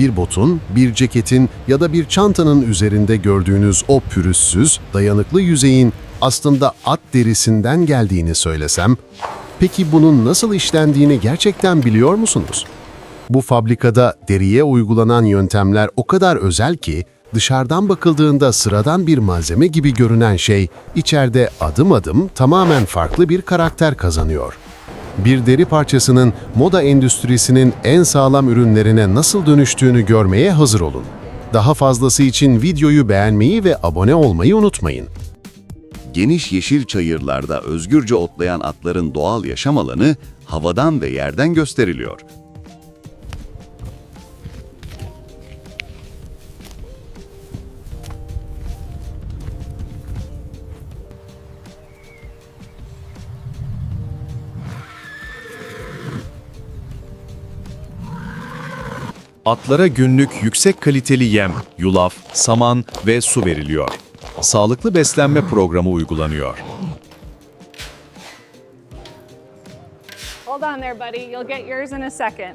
Bir botun, bir ceketin ya da bir çantanın üzerinde gördüğünüz o pürüzsüz, dayanıklı yüzeyin aslında at derisinden geldiğini söylesem, peki bunun nasıl işlendiğini gerçekten biliyor musunuz? Bu fabrikada deriye uygulanan yöntemler o kadar özel ki, dışarıdan bakıldığında sıradan bir malzeme gibi görünen şey, içeride adım adım tamamen farklı bir karakter kazanıyor. Bir deri parçasının moda endüstrisinin en sağlam ürünlerine nasıl dönüştüğünü görmeye hazır olun. Daha fazlası için videoyu beğenmeyi ve abone olmayı unutmayın. Geniş yeşil çayırlarda özgürce otlayan atların doğal yaşam alanı havadan ve yerden gösteriliyor. Atlara günlük yüksek kaliteli yem, yulaf, saman ve su veriliyor. Sağlıklı beslenme programı uygulanıyor. Hold on there, buddy. You'll get yours in a second.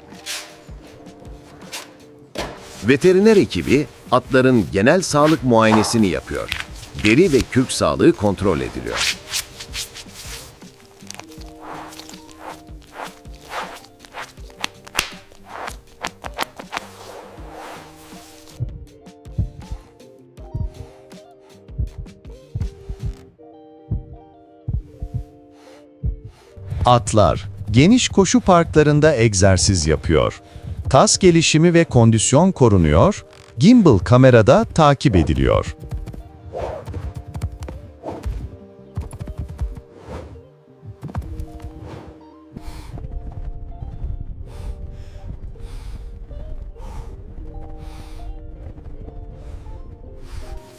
Veteriner ekibi atların genel sağlık muayenesini yapıyor. Deri ve kürk sağlığı kontrol ediliyor. Atlar geniş koşu parklarında egzersiz yapıyor. Kas gelişimi ve kondisyon korunuyor, gimbal kamerada takip ediliyor.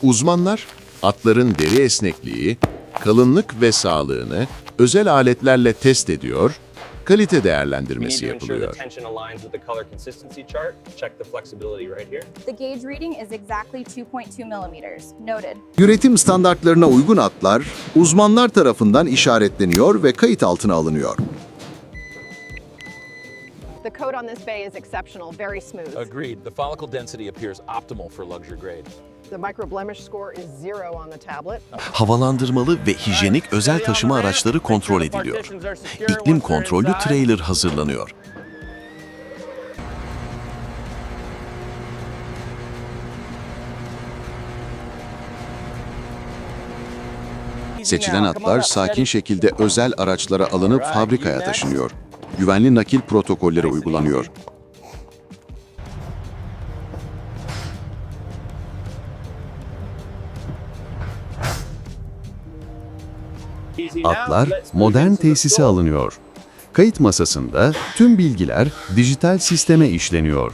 Uzmanlar, atların deri esnekliği, kalınlık ve sağlığını özel aletlerle test ediyor, kalite değerlendirmesi yapılıyor. tension aligns with the color consistency chart. Check the flexibility right here. The gauge reading is exactly 2.2 millimeters. Noted. Üretim standartlarına uygun atlar uzmanlar tarafından işaretleniyor ve kayıt altına alınıyor. The coat on this bay is exceptional, very smooth. Agreed. The follicle density appears optimal for luxury grade. The micro blemish score is zero on the tablet. Havalandırmalı ve hijyenik özel taşıma araçları kontrol ediliyor. İklim kontrollü trailer hazırlanıyor. Seçilen atlar sakin şekilde özel araçlara alınıp fabrikaya taşınıyor. Güvenli nakil protokolleri uygulanıyor. Atlar modern tesise alınıyor. Kayıt masasında tüm bilgiler dijital sisteme işleniyor.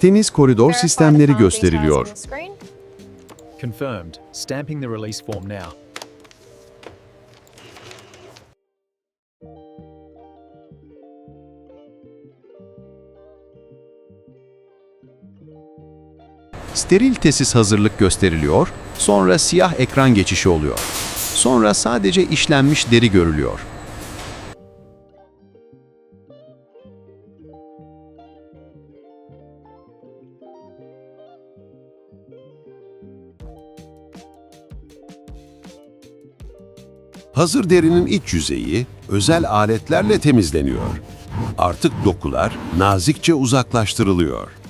Temiz koridor sistemleri gösteriliyor. Confirmed. Stamping the release form now. Steril tesis hazırlık gösteriliyor, sonra siyah ekran geçişi oluyor. Sonra sadece işlenmiş deri görülüyor. Hazır derinin iç yüzeyi özel aletlerle temizleniyor. Artık dokular nazikçe uzaklaştırılıyor.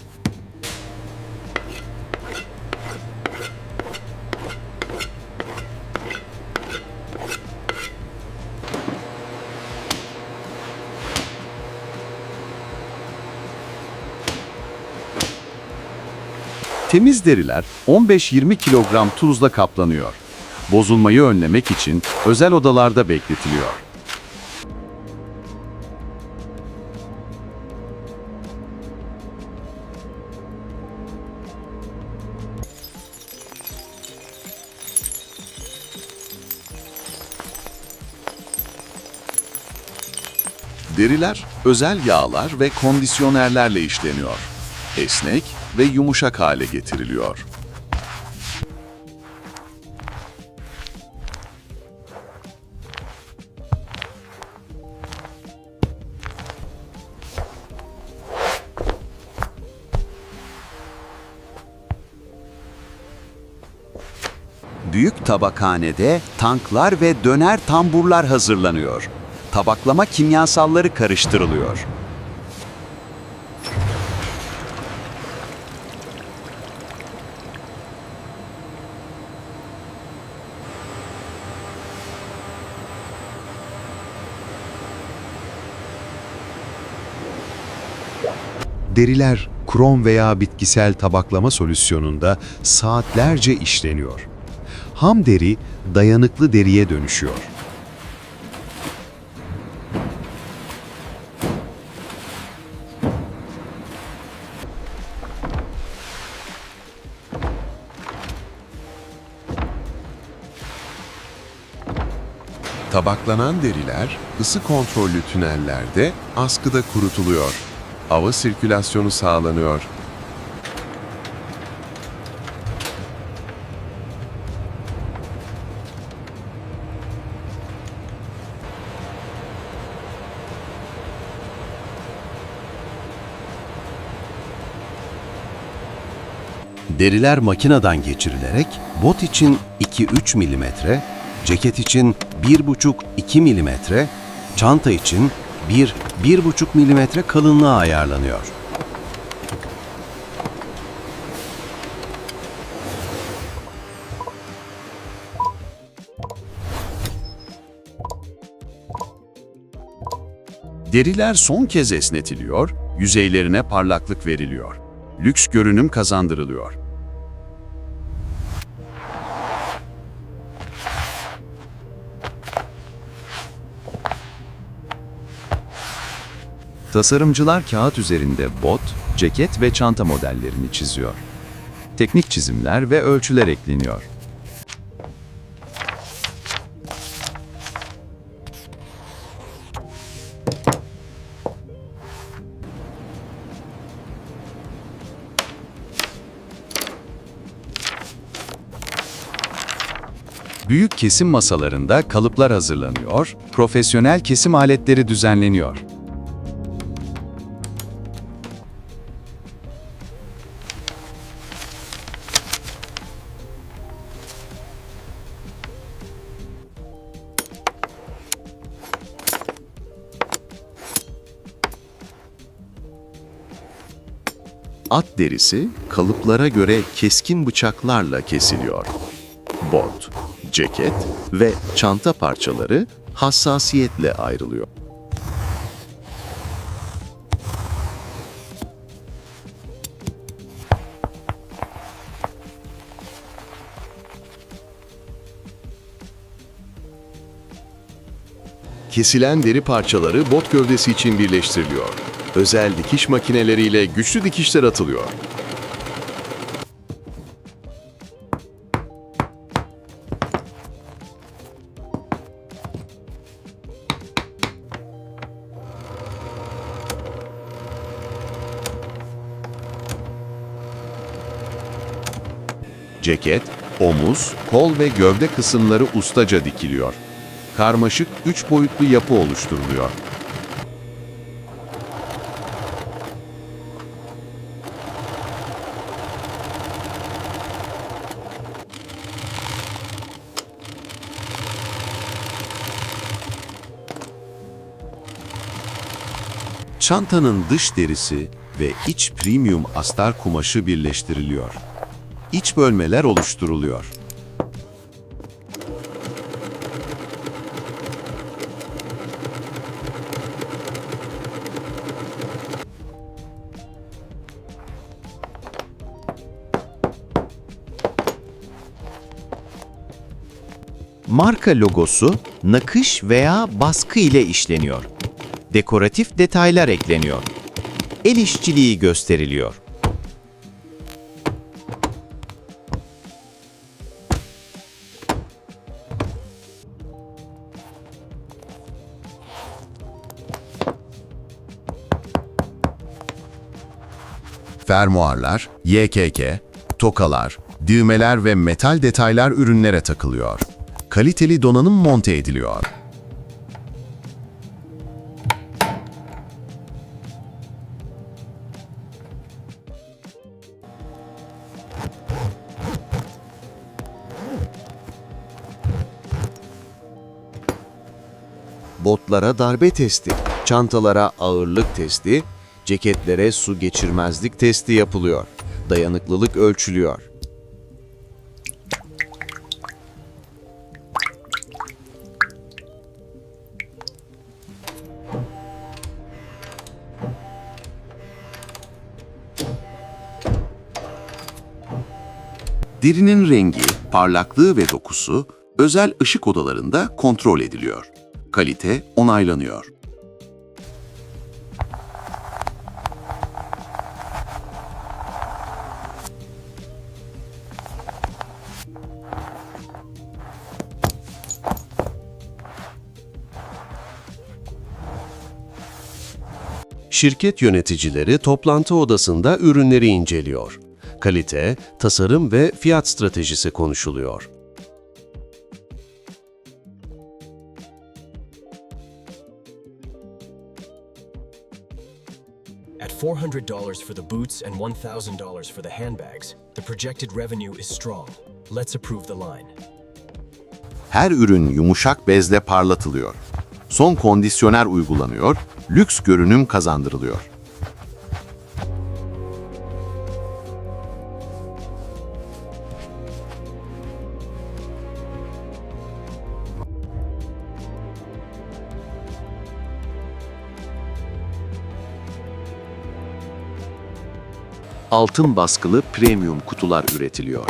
Temiz deriler 15-20 kilogram tuzla kaplanıyor. Bozulmayı önlemek için özel odalarda bekletiliyor. Deriler özel yağlar ve kondisyonerlerle işleniyor. Esnek ve yumuşak hale getiriliyor. büyük tabakhanede tanklar ve döner tamburlar hazırlanıyor. Tabaklama kimyasalları karıştırılıyor. Deriler krom veya bitkisel tabaklama solüsyonunda saatlerce işleniyor. Ham deri dayanıklı deriye dönüşüyor. Tabaklanan deriler ısı kontrollü tünellerde askıda kurutuluyor. Hava sirkülasyonu sağlanıyor. Deriler makineden geçirilerek bot için 2-3 mm, ceket için 1,5-2 mm, çanta için 1-1,5 mm kalınlığa ayarlanıyor. Deriler son kez esnetiliyor, yüzeylerine parlaklık veriliyor. Lüks görünüm kazandırılıyor. Tasarımcılar kağıt üzerinde bot, ceket ve çanta modellerini çiziyor. Teknik çizimler ve ölçüler ekleniyor. Büyük kesim masalarında kalıplar hazırlanıyor, profesyonel kesim aletleri düzenleniyor. At derisi kalıplara göre keskin bıçaklarla kesiliyor. Bot, ceket ve çanta parçaları hassasiyetle ayrılıyor. Kesilen deri parçaları bot gövdesi için birleştiriliyor. Özel dikiş makineleriyle güçlü dikişler atılıyor. Ceket, omuz, kol ve gövde kısımları ustaca dikiliyor. Karmaşık üç boyutlu yapı oluşturuluyor. Çantanın dış derisi ve iç premium astar kumaşı birleştiriliyor. İç bölmeler oluşturuluyor. Marka logosu nakış veya baskı ile işleniyor. Dekoratif detaylar ekleniyor. El işçiliği gösteriliyor. Fermuarlar, YKK, tokalar, düğmeler ve metal detaylar ürünlere takılıyor. Kaliteli donanım monte ediliyor. Botlara darbe testi, çantalara ağırlık testi, ceketlere su geçirmezlik testi yapılıyor. Dayanıklılık ölçülüyor. Derinin rengi, parlaklığı ve dokusu özel ışık odalarında kontrol ediliyor. Kalite onaylanıyor. Şirket yöneticileri toplantı odasında ürünleri inceliyor. Kalite, tasarım ve fiyat stratejisi konuşuluyor. $400 for the boots and $1,000 for the handbags, the projected revenue is strong. Let's approve the line. Her ürün yumuşak bezle parlatılıyor. Son kondisyoner uygulanıyor, lüks görünüm kazandırılıyor. Altın baskılı premium kutular üretiliyor.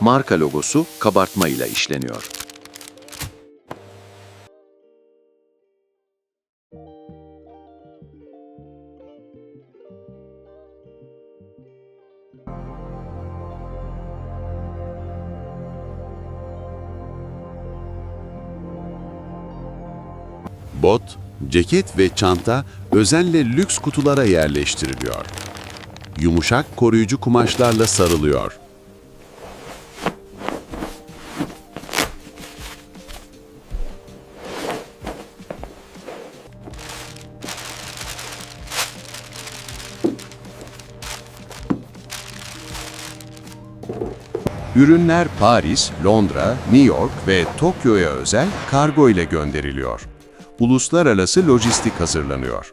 Marka logosu kabartma ile işleniyor. Bot, ceket ve çanta özenle lüks kutulara yerleştiriliyor. Yumuşak koruyucu kumaşlarla sarılıyor. Ürünler Paris, Londra, New York ve Tokyo'ya özel kargo ile gönderiliyor. Uluslararası lojistik hazırlanıyor.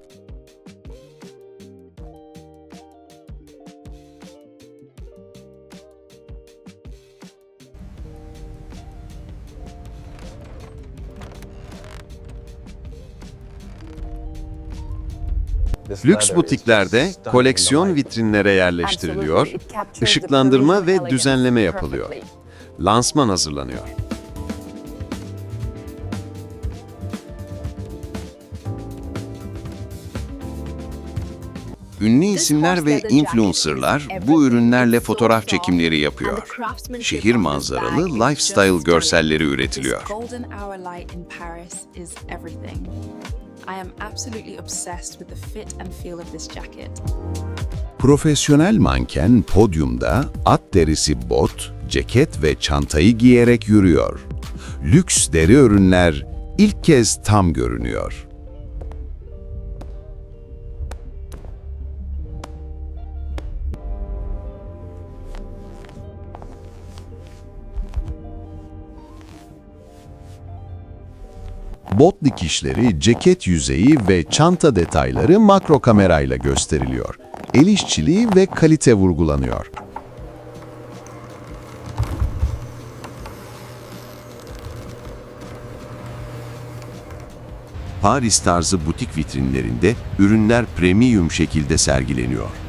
Lüks butiklerde koleksiyon vitrinlere yerleştiriliyor, ışıklandırma ve düzenleme yapılıyor. Lansman hazırlanıyor. Ünlü isimler ve influencerlar bu ürünlerle fotoğraf çekimleri yapıyor. Şehir manzaralı lifestyle görselleri üretiliyor. I am absolutely obsessed with the fit and feel of this jacket. Profesyonel manken podyumda at derisi bot, ceket ve çantayı giyerek yürüyor. Lüks deri ürünler ilk kez tam görünüyor. Bot dikişleri, ceket yüzeyi ve çanta detayları makro kamerayla gösteriliyor. El işçiliği ve kalite vurgulanıyor. Paris tarzı butik vitrinlerinde ürünler premium şekilde sergileniyor.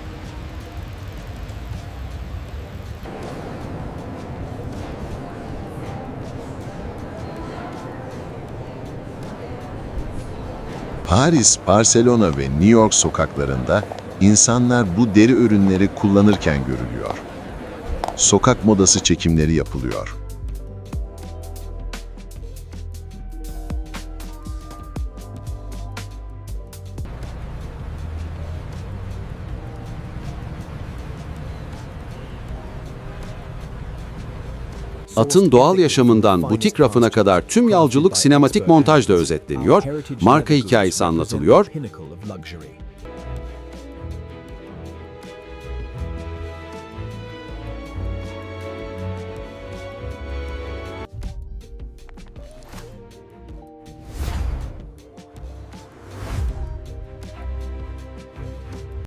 Paris, Barcelona ve New York sokaklarında insanlar bu deri ürünleri kullanırken görülüyor. Sokak modası çekimleri yapılıyor. Atın doğal yaşamından butik rafına kadar tüm yolculuk sinematik montajla özetleniyor, marka hikayesi anlatılıyor,